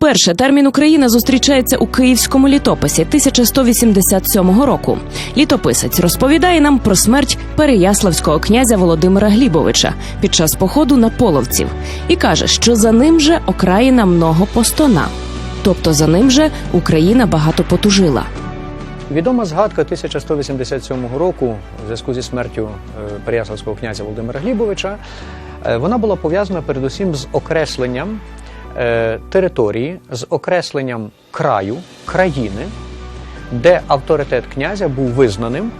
Вперше термін Україна зустрічається у київському літописі 1187 року. Літописець розповідає нам про смерть переяславського князя Володимира Глібовича під час походу на половців і каже, що за ним же окраїна много постона, тобто за ним же Україна багато потужила. Відома згадка 1187 року в зв'язку зі смертю е, Переяславського князя Володимира Глібовича. е, Вона була пов'язана передусім з окресленням території, з окресленням краю, країни, де авторитет князя був визнаним,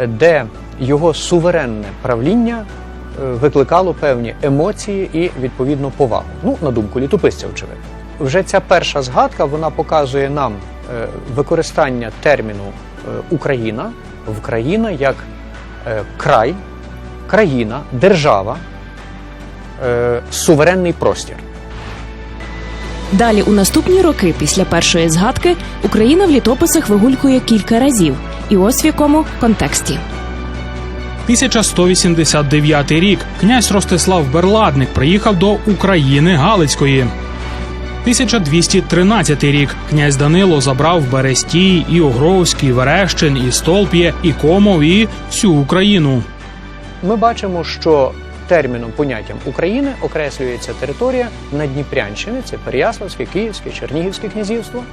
е, де його суверенне правління е, викликало певні емоції і відповідно повагу. Ну, на думку літописця, очевидно. Вже ця перша згадка вона показує нам е, використання терміну е, Україна в країна як е, край, країна, держава, е, суверенний простір. Далі, у наступні роки, після першої згадки, Україна в літописах вигулькує кілька разів, і ось в якому контексті. 1189 рік князь Ростислав Берладник приїхав до України Галицької. 1213 рік князь Данило забрав Берестій, і Огровський, Верещин, і Столп'є, і Комов, і всю Україну. Ми бачимо, що терміном, поняттям України окреслюється територія Надніпрянщини, це Переяславське, Київське, Чернігівське князівство,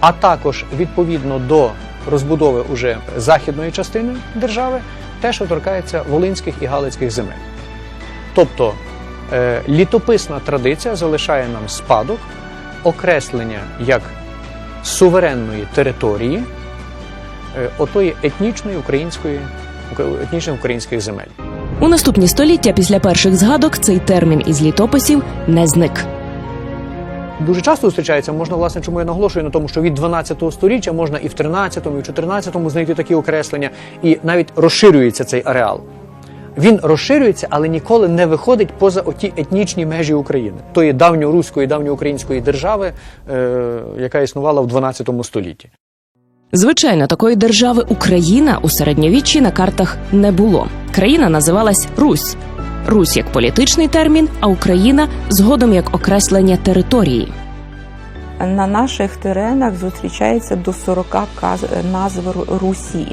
а також відповідно до розбудови уже західної частини держави, те, що торкається Волинських і Галицьких земель. Тобто е, літописна традиція залишає нам спадок окреслення як суверенної території е, отої етнічної української етнічних українських земель. У наступні століття після перших згадок цей термін із літописів не зник. Дуже часто зустрічається, можна, власне, чому я наголошую на тому, що від 12 століття можна і в 13, і в 14 знайти такі окреслення, і навіть розширюється цей ареал. Він розширюється, але ніколи не виходить поза оті етнічні межі України, тої давньоруської, давньоукраїнської держави, е, яка існувала в 12 столітті. Звичайно, такої держави Україна у середньовіччі на картах не було. Країна називалась Русь. Русь як політичний термін, а Україна згодом як окреслення території. На наших теренах зустрічається до 40 назв Русі.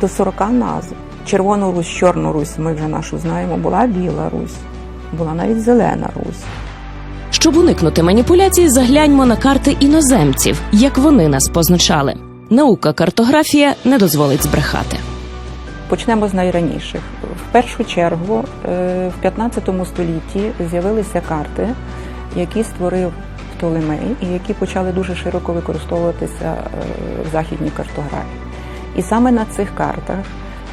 До 40 назв. Червону Русь, Чорну Русь, ми вже нашу знаємо, була Біла Русь, була навіть Зелена Русь. Щоб уникнути маніпуляцій, загляньмо на карти іноземців, як вони нас позначали. Наука картографія не дозволить збрехати. Почнемо з найраніших. В першу чергу, е, в 15 столітті з'явилися карти, які створив Птолемей і які почали дуже широко використовуватися е, в західній картографії. І саме на цих картах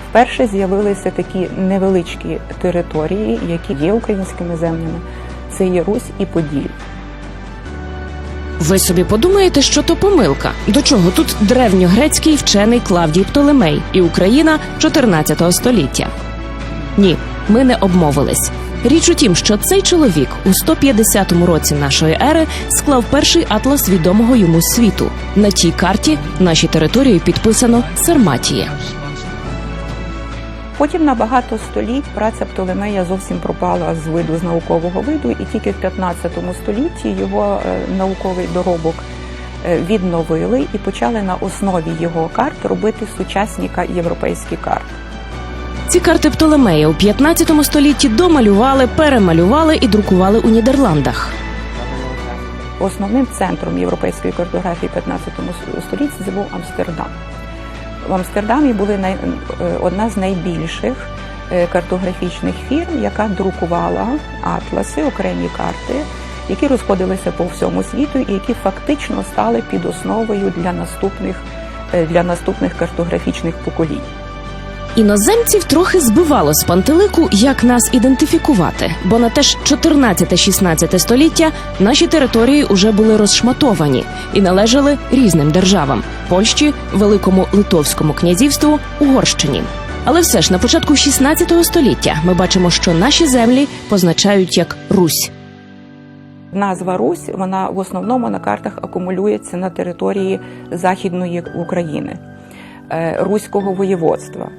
вперше з'явилися такі невеличкі території, які є українськими землями. Це є Русь і Поділь. Ви собі подумаєте, що то помилка. До чого тут древньогрецький вчений Клавдій Птолемей і Україна 14 століття? Ні, ми не обмовились. Річ у тім, що цей чоловік у 150 році нашої ери склав перший атлас відомого йому світу. На тій карті наші території підписано Сарматіє. Потім на багато століть праця Птолемея зовсім пропала з виду з наукового виду, і тільки в 15 столітті його е, науковий доробок е, відновили і почали на основі його карт робити сучасні європейські карти. Ці карти Птолемея у 15 столітті домалювали, перемалювали і друкували у Нідерландах. Основним центром європейської картографії 15 столітті був Амстердам. В Амстердамі були най... е, одна з найбільших е, картографічних фірм, яка друкувала атласи, окремі карти, які розходилися по всьому світу і які фактично стали під основою для наступних, е, для наступних картографічних поколінь. Іноземців трохи збивало з пантелику, як нас ідентифікувати, бо на те ж 14-16 століття наші території уже були розшматовані і належали різним державам Польщі, Великому Литовському князівству, Угорщині. Але все ж на початку 16 століття ми бачимо, що наші землі позначають як Русь. Назва Русь вона в основному на картах акумулюється на території Західної України. Е, руського воєводства.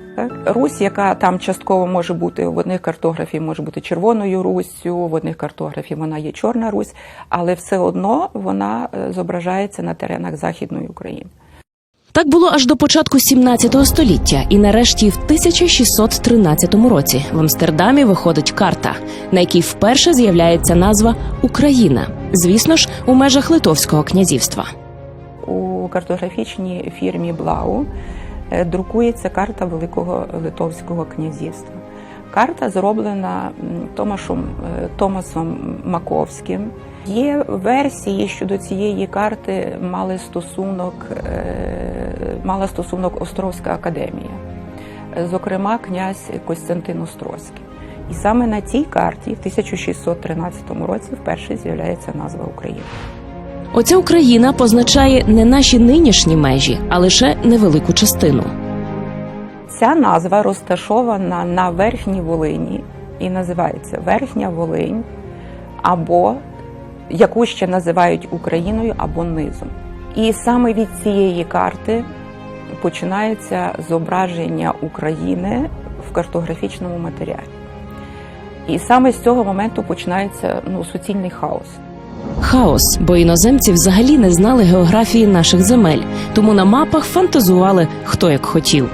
Русь, яка там частково може бути в одних картографів, може бути Червоною Руссю, в одних картографів вона є Чорна Русь, але все одно вона е, зображається на теренах Західної України. Так було аж до початку 17 століття, і нарешті в 1613 році в Амстердамі виходить карта, на якій вперше з'являється назва Україна. Звісно ж, у межах Литовського князівства. У картографічній фірмі Блау е, друкується карта Великого Литовського князівства. Карта зроблена Томашом е, Томасом Маковським. Є версії щодо цієї карти мали стосунок, е, мала стосунок Островська академія, зокрема, князь Костянтин Острозький. І саме на цій карті в 1613 році вперше з'являється назва України. Оця Україна позначає не наші нинішні межі, а лише невелику частину. Ця назва розташована на Верхній Волині і називається Верхня Волинь, або яку ще називають Україною або низом. І саме від цієї карти починається зображення України в картографічному матеріалі. І саме з цього моменту починається ну, суцільний хаос. Хаос, бо іноземці взагалі не знали географії наших земель, тому на мапах фантазували хто як хотів.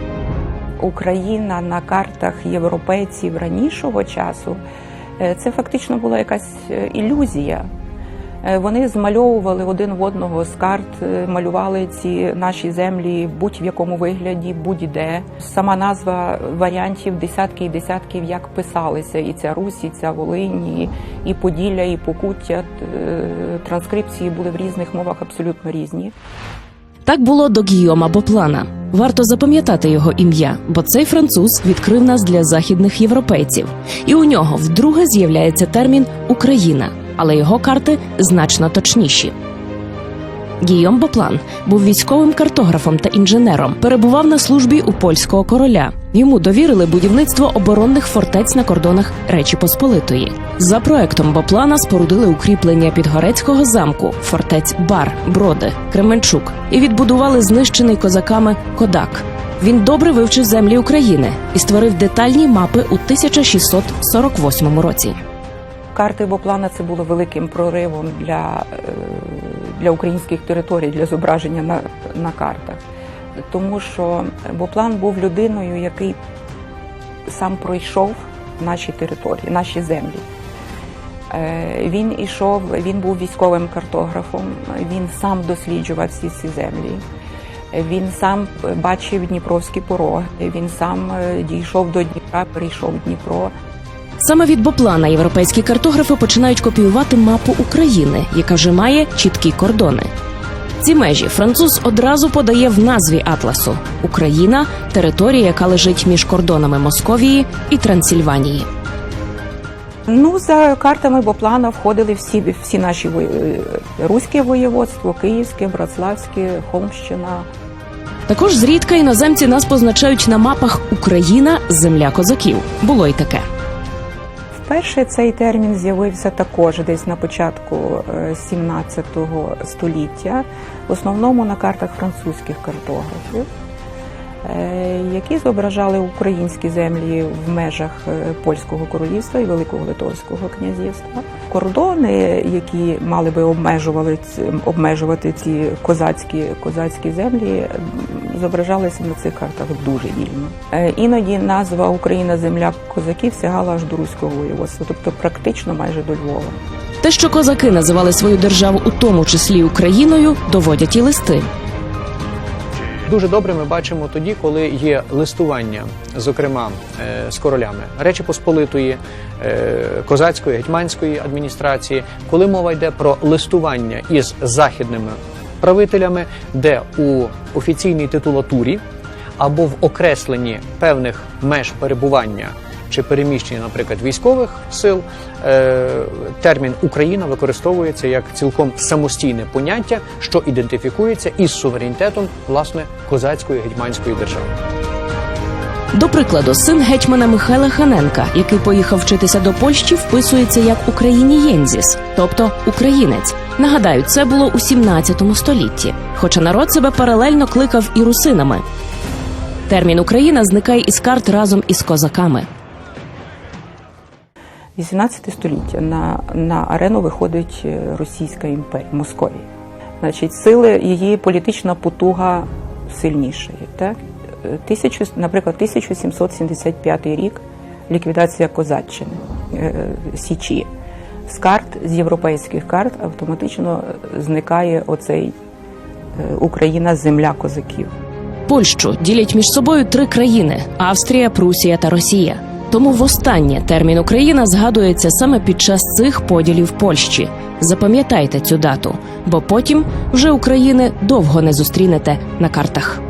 Україна на картах європейців ранішого часу е, це фактично була якась е, ілюзія. Е, Вони змальовували один в одного з карт, е, малювали ці наші землі будь в якому вигляді, будь-де. Сама назва варіантів десятки і десятків як писалися. І ця Русь, і ця Волинь, і, і Поділля, і Покуття. Е, Транскрипції були в різних мовах абсолютно різні. Так було до Гійома Боплана. Варто запам'ятати його ім'я, бо цей француз відкрив нас для західних європейців, і у нього вдруге з'являється термін Україна, але його карти значно точніші. Гійом Боплан був військовим картографом та інженером. Перебував на службі у польського короля. Йому довірили будівництво оборонних фортець на кордонах Речі Посполитої. За проектом Боплана спорудили укріплення Підгорецького замку, фортець Бар, Броди, Кременчук і відбудували знищений козаками Кодак. Він добре вивчив землі України і створив детальні мапи у 1648 році. Карти Боплана це було великим проривом для, е, для українських територій, для зображення на, на картах. Тому що Боплан був людиною, який сам пройшов наші території, наші землі. Е, Він ішов, він був військовим картографом, він сам досліджував всі ці землі. Він сам бачив Дніпровські пороги, він сам е, дійшов до Дніпра, перейшов Дніпро. Саме від Боплана європейські картографи починають копіювати мапу України, яка вже має чіткі кордони. Ці межі француз одразу подає в назві атласу Україна територія, яка лежить між кордонами Московії і Трансильванії. Ну, за картами Боплана входили всі, всі наші е, руське воєводство, Київське, Братславське, Холмщина. Також зрідка іноземці нас позначають на мапах Україна земля козаків. Було й таке. Вперше цей термін з'явився також десь на початку е, 17 століття, в основному на картах французьких картографів, е, які зображали українські землі в межах е, польського королівства і Великого Литовського князівства. Кордони, які мали би обмежували обмежувати ці козацькі, козацькі землі, зображалися на цих картах дуже вільно. Е, Іноді назва Україна земля козаків сягала аж до руського воєводства, тобто практично майже до Львова. Те, що козаки називали свою державу у тому числі Україною, доводять і листи. Дуже добре ми бачимо тоді, коли є листування, зокрема е, з королями. Речі Посполитої, е, козацької, гетьманської адміністрації, коли мова йде про листування із західними правителями, де у офіційній титулатурі або в окресленні певних меж перебування чи переміщення, наприклад, військових сил, е, термін Україна використовується як цілком самостійне поняття, що ідентифікується із суверенітетом власне козацької гетьманської держави. До прикладу, син гетьмана Михайла Ханенка, який поїхав вчитися до Польщі, вписується як Українієнзіс, тобто українець. Нагадаю, це було у 17 столітті. Хоча народ себе паралельно кликав і русинами. Термін Україна зникає із карт разом із козаками. 18 століття на, на арену виходить е, Російська імперія, Московія. Значить, сили її політична потуга сильнішає. Так? Е, Тисячу, наприклад, 1775 рік ліквідація Козаччини, е, Січі. З карт, з європейських карт автоматично зникає оцей Україна, земля козаків. Польщу ділять між собою три країни: Австрія, Прусія та Росія. Тому востаннє термін Україна згадується саме під час цих поділів Польщі. Запам'ятайте цю дату, бо потім вже України довго не зустрінете на картах.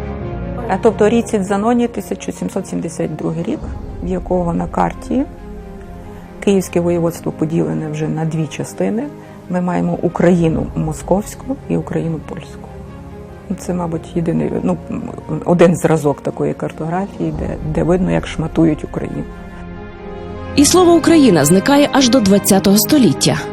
А тобто Ріцід Заноні 1772 рік, в якого на карті Київське воєводство поділене вже на дві частини. Ми маємо Україну московську і Україну польську. Це, мабуть, єдиний ну, один зразок такої картографії, де, де видно, як шматують Україну. І слово Україна зникає аж до ХХ століття.